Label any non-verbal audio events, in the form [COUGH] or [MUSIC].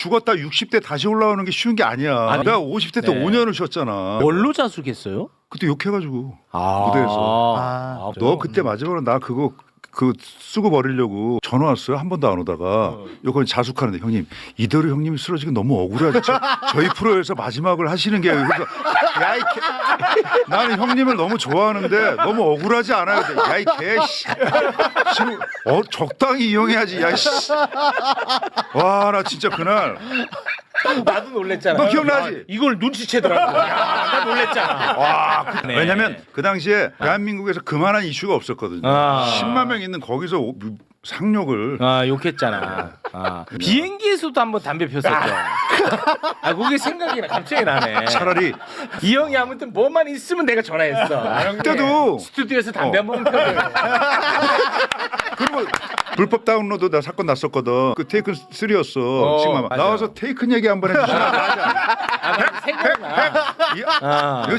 죽었다 60대 다시 올라오는 게 쉬운 게 아니야. 아니, 내가 50대 때 네. 5년을 쉬었잖아. 뭘로 자숙했어요? 그때 욕해가지고 아, 무대에서. 아, 너 그때 마지막으로 나 그거 그 쓰고 버리려고 전화 왔어요? 한 번도 안 오다가. 요건 자숙하는데 형님 이대로 형님이 쓰러지기 너무 억울하죠 저, 저희 프로에서 마지막을 하시는 게 그래서 야이 개. 나는 형님을 너무 좋아하는데 너무 억울하지 않아요. 야이 개씨. 지금 어 적당히 이용해야지. 야씨 와 나 진짜 그날 나도 놀랬잖아. 너 기억나지? 이걸 눈치채더라고. 야, 나 놀랬잖아. 와 그- 네. 왜냐면 그 당시에 대한민국에서 그만한 이슈가 없었거든요 아. 10만 명 있는 거기서 오- 상욕을 아, 욕했잖아. 아. 비행기에서도 한번 담배 폈었죠. 아, 그게 생각이 나, 갑자기 나네. 차라리 이 형이 아무튼 뭐만 있으면 내가 전화했어. 아, 형님, 그때도 스튜디오에서 담배 어. 한번 펴요. 그리고 불법 다운로드 나 사건 났었거든. 그 테이큰 3였어. 어, 지금 맞아. 나와서 테이큰 얘기 한번 해주시면 [LAUGHS] 아, 나 생각나. [LAUGHS] 이- 아. 이거